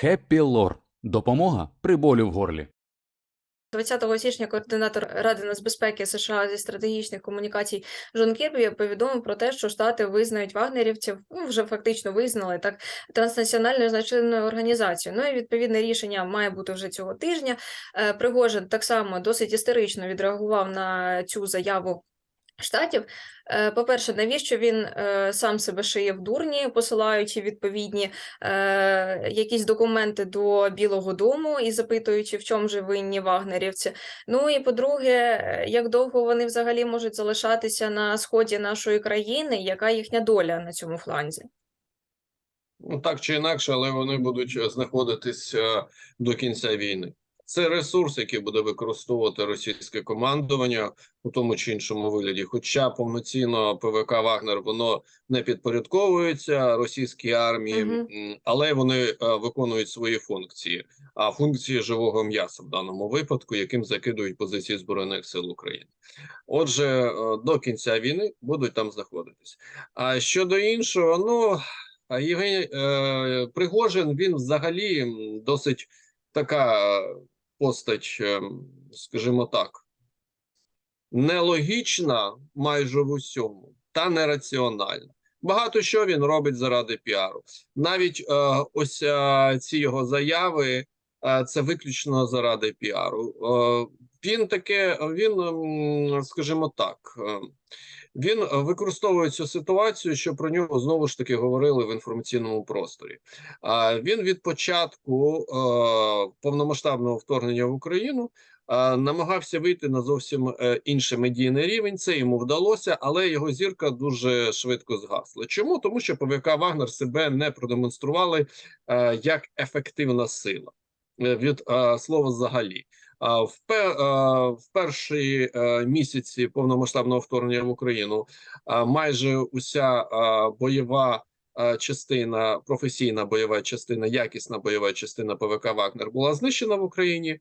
Хеппі Лор. Допомога при болю в горлі. 20 січня координатор Ради нацбезпеки США зі стратегічних комунікацій Джон Кірбі повідомив про те, що Штати визнають вагнерівців, ну вже фактично визнали так транснаціональною значною організацією. Ну і відповідне рішення має бути вже цього тижня. Е, Пригожин так само досить істерично відреагував на цю заяву. Штатів, Е, по-перше, навіщо він е, сам себе шиє в дурні, посилаючи відповідні е, якісь документи до Білого Дому і запитуючи, в чому же винні вагнерівці. Ну і по-друге, як довго вони взагалі можуть залишатися на сході нашої країни, яка їхня доля на цьому фланзі? Ну так чи інакше, але вони будуть знаходитись до кінця війни. Це ресурс, який буде використовувати російське командування у тому чи іншому вигляді. Хоча повноцінно ПВК Вагнер воно не підпорядковується російській армії, м, але вони е, виконують свої функції, а функції живого м'яса в даному випадку, яким закидують позиції збройних сил України. Отже, е, до кінця війни будуть там знаходитись. А щодо іншого, ну Євгеній е, Пригожин він взагалі досить така постать, ем, скажімо так, нелогічна майже в усьому та нераціональна. Багато що він робить заради піару. Навіть е, ось е, ці його заяви е, це виключно заради піару. Е, він таке, він, скажімо так, е, він використовує цю ситуацію, що про нього знову ж таки говорили в інформаційному просторі. Він від початку е, повномасштабного вторгнення в Україну е, намагався вийти на зовсім інший медійний рівень. Це йому вдалося, але його зірка дуже швидко згасла. Чому? Тому що ПВК Вагнер себе не продемонстрували як ефективна сила від слова взагалі. Пе, е, в перші е, місяці повномасштабного вторгнення в Україну майже уся бойова частина, професійна бойова частина, якісна бойова частина ПВК Вагнер була знищена в Україні.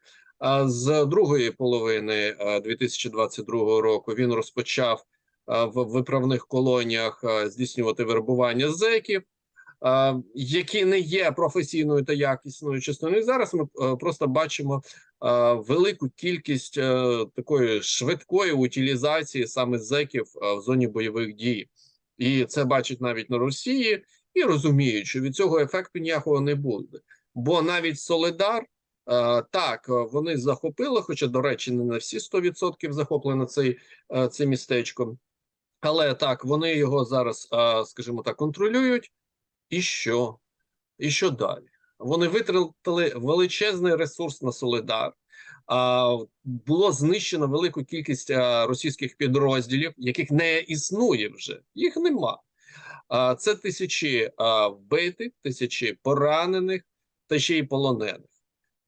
З другої половини а, 2022 року він розпочав в виправних колоніях здійснювати вербування зеків. Які не є професійною та якісною частиною. Зараз ми е, просто бачимо е, велику кількість е, такої швидкої утилізації саме зеків в зоні бойових дій, і це бачать навіть на Росії і розуміють, що від цього ефекту ніякого не буде. Бо навіть Солидар. Так, вони захопили, хоча, до речі, не на всі 100% захоплено цей, це містечко. Але так, вони його зараз, скажімо так, контролюють. І що? І що далі? Вони витратили величезний ресурс на Солидар. А, було знищено велику кількість а, російських підрозділів, яких не існує вже. Їх нема. А, це тисячі а, вбитих, тисячі поранених та ще й полонених.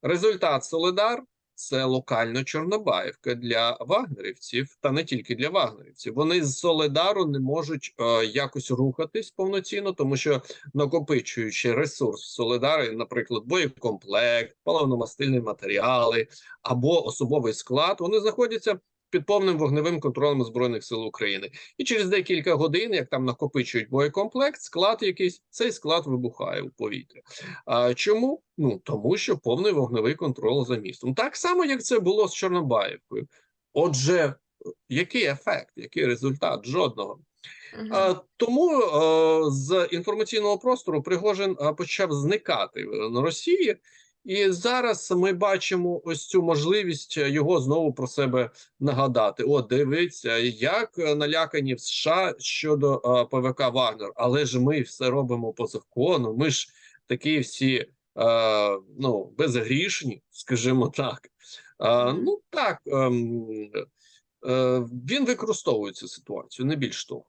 Результат Солидар це локально Чорнобаївка для вагнерівців, та не тільки для вагнерівців. Вони з Солидару не можуть е, якось рухатись повноцінно, тому що накопичуючи ресурс Соледари, наприклад, боєкомплект, паливно-мастильні матеріали або особовий склад, вони знаходяться під повним вогневим контролем збройних сил України. І через декілька годин, як там накопичують боєкомплект, склад якийсь цей склад вибухає у повітря. А чому? Ну тому, що повний вогневий контроль за містом. Так само, як це було з Чорнобаївкою. Отже, який ефект, який результат? Жодного. Мгм. А, тому е, з інформаційного простору Пригожин е, почав зникати на Росії, і зараз ми бачимо ось цю можливість його знову про себе нагадати. О, дивіться, як налякані в США щодо е, ПВК Вагнер, але ж ми все робимо по закону. Ми ж такі всі е, ну безгрішні, скажімо так. Е, ну так. ем, Е, він використовує цю ситуацію, не більш того.